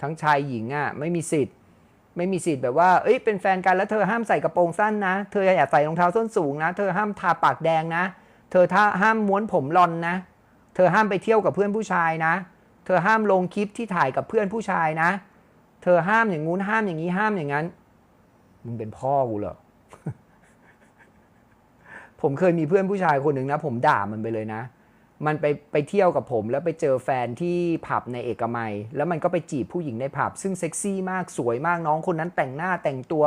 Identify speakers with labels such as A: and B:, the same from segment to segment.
A: ทั้งชายหญิงอะไม่มีสิทธิ์ ไม่มีสิทธิ์แบบว่าเอ้ยเป็นแฟนกันแล้วเธอห้ามใส่กระโปรงสั้นนะ เธออย่าใส่รองเท้าส้นสูงนะ เธอห้ามทาปากแดงนะ เธอถ้าห้ามม้วนผมรอนนะ เธอห้ามไปเที่ยวกับเพื่อนผู้ชายนะ เธอห้ามลงคลิปที่ถ่ายกับเพื่อนผู้ชายนะ เธอห้ามอย่างงู้นห้ามอย่างนี้ห้ามอย่างนั้น มึงเป็นพ่อกูเหรอผมเคยมีเพื่อนผู้ชายคนหนึ่งนะ ผมด่ามันไปเลยนะ มันไปไปเที่ยวกับผมแล้วไปเจอแฟนที่ผับในเอกมัย แล้วมันก็ไปจีบผู้หญิงในผับ ซึ่งเซ็กซี่มากสวยมากน้องคนนั้นแต่งหน้าแต่งตัว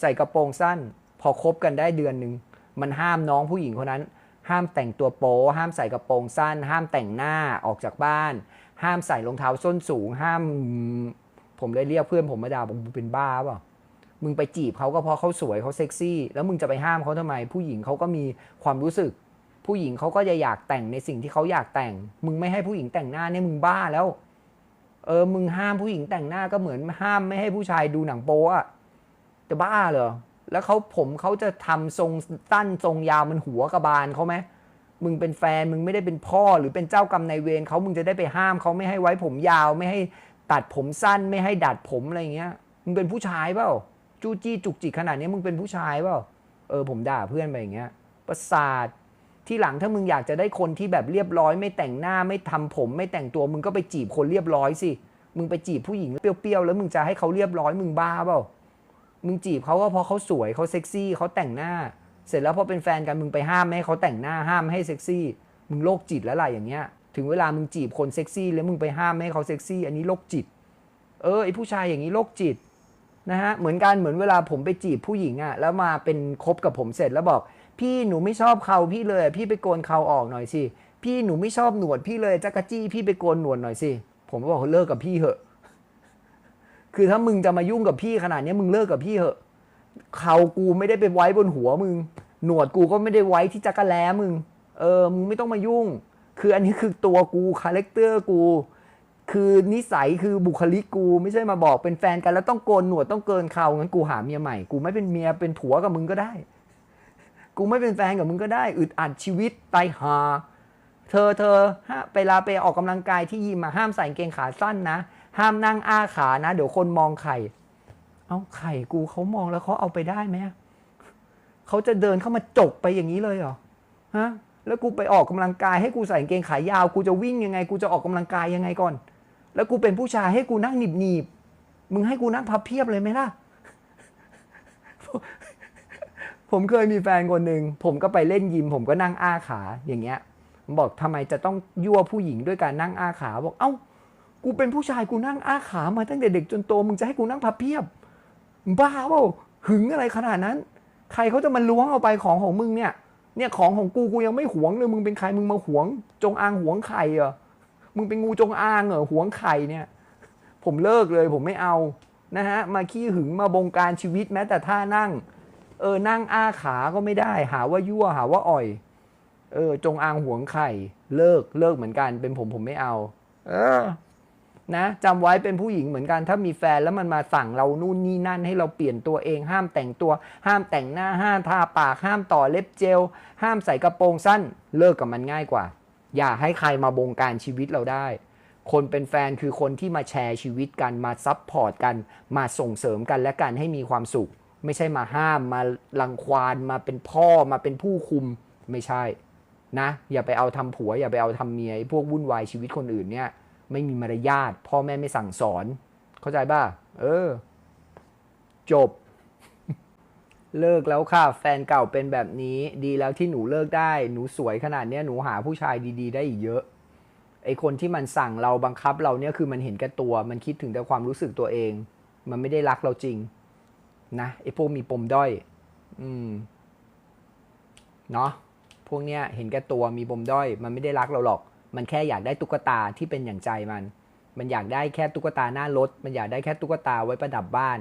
A: ใส่กระโปรงสั้น พอคบกันได้เดือนหนึ่งมันห้ามน้องผู้หญิงคนนั้น ห้ามแต่งตัวโป๊ห้ามใส่กระโปรงสั้น ห้ามแต่งหน้าออกจากบ้าน ห้ามใส่รองเท้าส้นสูง ห้าม ผมเลยเรียกเพื่อนผมมาด่าผมงเป็นบ้าเปล่ามึงไปจีบเขาก็เพราะเขาสวยเขาเซ็กซี่ แล้วมึงจะไปห้ามเขาทำไม ผู้หญิงเขาก็มีความรู้สึก ผู้หญิงเขาก็จะอยากแต่งในสิ่งที่เขาอยากแต่ง มึงไม่ให้ผู้หญิงแต่งหน้าเนี่ยมึงบ้าแล้ว เออ มึงห้ามผู้หญิงแต่งหน้าก็เหมือนห้ามไม่ให้ผู้ชายดูหนังโป๊อะจะบ้าเหรอ แล้วเขาผมเขาจะทำทรงสั้นทรงยาวมันหัวกระบาลเขาไหมมึงเป็นแฟนมึงไม่ได้เป็นพ่อหรือเป็นเจ้ากรรมนายเวรเขามึงจะได้ไปห้ามเขาไม่ให้ไว้ผมยาว ไม่ให้ตัดผมสั้นไม่ให้ดัดผมอะไรเงี้ย มึงเป็นผู้ชายเปล่าจู้จี้จุกจิกขนาดนี้มึงเป็นผู้ชายเปล่าเออผมด่าเพื่อนไปอย่างเงี้ยประสาท ที่หลังถ้ามึงอยากจะได้คนที่แบบเรียบร้อย ไม่แต่งหน้าไม่ทำผม ไม่แต่งตัวมึงก็ไปจีบคนเรียบร้อยสิมึงไปจีบผู้หญิงเปรี้ยวๆแล้วมึงจะให้เขาเรียบร้อยมึงบ้าเปล่ามึงจีบเขาก็เพราะเขาสวยเขาเซ็กซี่เขาแต่งหน้า เสร็จแล้วพอเป็นแฟนกันมึงไปห้ามไม่ให้เขาแต่งหน้าห้ามให้เซ็กซี่ มึงโรคจิตแล้วล่ะอย่างเงี้ย ถึงเวลามึงจีบคนเซ็กซี่แล้วมึงไปห้ามไม่ให้เขาเซ็กซี่ อันนี้โรคจิต เออไอผู้ชายอย่างนี้โรคจิต นะฮะเหมือนกันเหมือนเวลาผมไปจีบผู้หญิงอะ่ะแล้วมาเป็นคบกับผมเสร็จแล้วบอก พี่หนูไม่ชอบเขาพี่เลยพี่ไปโกนเขาออกหน่อยสิพี่หนูไม่ชอบหนวดพี่เลยจักรจี้พี่ไปโกนหนวดหน่อยสิผมก็บอกเลิกกับพี่เหอะ คือถ้ามึงจะมายุ่งกับพี่ขนาดนี้มึงเลิกกับพี่เหอะเขากูไม่ได้ไปไว้บนหัวมึง หนวดกูก็ไม่ได้ไว้ที่จักรแล้มึง เออมึงไม่ต้องมายุ่ง คืออันนี้คือตัวกูคาแรคเตอร์กู คือนิสัยคือบุคลิกกูไม่ใช่มาบอกเป็นแฟนกันแล้วต้องโกนหนวดต้องเกินเขางั้นกูหาเมียใหม่ กูไม่เป็นเมียเป็นผัวกับมึงก็ได้ กูไม่เป็นแฟนกับมึงก็ได้ อึดอัดชีวิตตายหา เธอเธอฮะเวลาไปออกกำลังกายที่ยิมมาห้ามใส่เกงขาสั้นนะ ห้ามนั่งอ้าขานะ เดี๋ยวคนมองไข่ เอาไข่กูเขามองแล้วเขาเอาไปได้ไหมเขาจะเดินเข้ามาจกไปอย่างนี้เลยเหรอฮะแล้วกูไปออกกำลังกายให้กูใส่เกงขายาว กูจะวิ่งยังไง กูจะออกกำลังกายยังไงก่อน แล้วกูเป็นผู้ชายให้กูนั่งหนีบหนีบมึงให้กูนั่งพับเพียบเลยไหมล่ะ ผมเคยมีแฟนคนหนึ่งผมก็ไปเล่นยิม ผมก็นั่งอ้าขาอย่างเงี้ยผมบอกทำไมจะต้องยั่วผู้หญิงด้วยการนั่งอ้าขาบอกเอ้า กูเป็นผู้ชายกูนั่งอ้าขามาตั้งแต่เด็กจนโตมึงจะให้กูนั่งพับเพียบบ้าเปล่าหึงอะไรขนาดนั้น ใครเขาจะมาล้วงเอาไปของของมึงเนี่ย เนี่ยของของกูกูยังไม่หวงเลยมึงเป็นใครมึงมาหวง จงอางหวงไข่เหรอ มึงเป็นงูจงอางเหรอหวงไข่เนี่ย ผมเลิกเลยผมไม่เอานะฮะมาขี้หึงมาบงการชีวิตแม้แต่ท่านั่ง เออนั่งอ้าขาก็ไม่ได้ หาว่ายั่วหาว่าอ่อย เออ จงอางหวงไข่ เลิกเลิกเหมือนกัน เป็นผมผมไม่เอา เออ นะจำไว้เป็นผู้หญิงเหมือนกัน ถ้ามีแฟนแล้วมันมาสั่งเรานู่นนี่นั่นให้เราเปลี่ยนตัวเอง ห้ามแต่งตัว ห้ามแต่งหน้าห้ามทาปากห้ามต่อเล็บเจล ห้ามใส่กระโปรงสั้น เลิกกับมันง่ายกว่า อย่าให้ใครมาบงการชีวิตเราได้ คนเป็นแฟนคือคนที่มาแชร์ชีวิตกันมาซับพอร์ตกัน มาส่งเสริมกันและกันให้มีความสุข ไม่ใช่มาห้ามมาลังควานมาเป็นพ่อมาเป็นผู้คุมไม่ใช่นะ อย่าไปเอาทำผัว อย่าไปเอาทำเมียพวกวุ่นวายชีวิตคนอื่นเนี่ยไม่มีมารยาทพ่อแม่ไม่สั่งสอน เข้าใจป่ะ เออ จบ เลิกแล้วค่ะ แฟนเก่าเป็นแบบนี้ดีแล้วที่หนูเลิกได้ หนูสวยขนาดเนี้ยหนูหาผู้ชายดี ๆ ได้อีกเยอะไอคนที่มันสั่งเราบังคับเราเนี่ยคือมันเห็นแก่ตัว มันคิดถึงแต่ความรู้สึกตัวเอง มันไม่ได้รักเราจริง นะไอพวกมีปมด้อย อืมเนาะพวกเนี้ยเห็นแก่ตัวมีปมด้อย มันไม่ได้รักเราหรอก มันแค่อยากได้ตุ๊กตาที่เป็นอย่างใจมัน มันอยากได้แค่ตุ๊กตาหน้ารถ มันอยากได้แค่ตุ๊กตาไว้ประดับบ้าน